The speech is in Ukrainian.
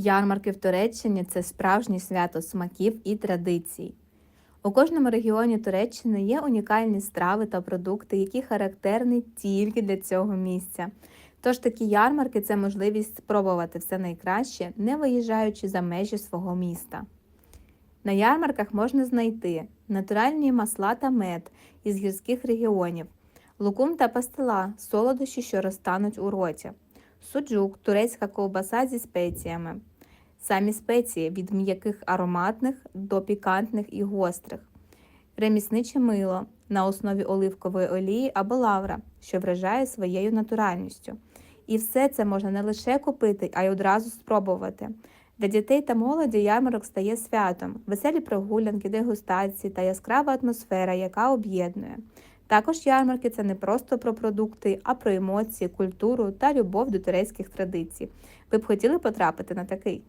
Ярмарки в Туреччині це справжнє свято смаків і традицій. У кожному регіоні Туреччини є унікальні страви та продукти, які характерні тільки для цього місця. Тож такі ярмарки це можливість спробувати все найкраще, не виїжджаючи за межі свого міста. На ярмарках можна знайти натуральні масла та мед із гірських регіонів, лукум та пастила, солодощі, що розтануть у роті, суджук, турецька ковбаса зі спеціями, самі спеції від м'яких ароматних до пікантних і гострих, ремісниче мило на основі оливкової олії або лавра, що вражає своєю натуральністю. І все це можна не лише купити, а й одразу спробувати. Для дітей та молоді ярмарок стає святом, веселі прогулянки, дегустації та яскрава атмосфера, яка об'єднує. Також ярмарки це не просто про продукти, а про емоції, культуру та любов до турецьких традицій. Ви б хотіли потрапити на такий?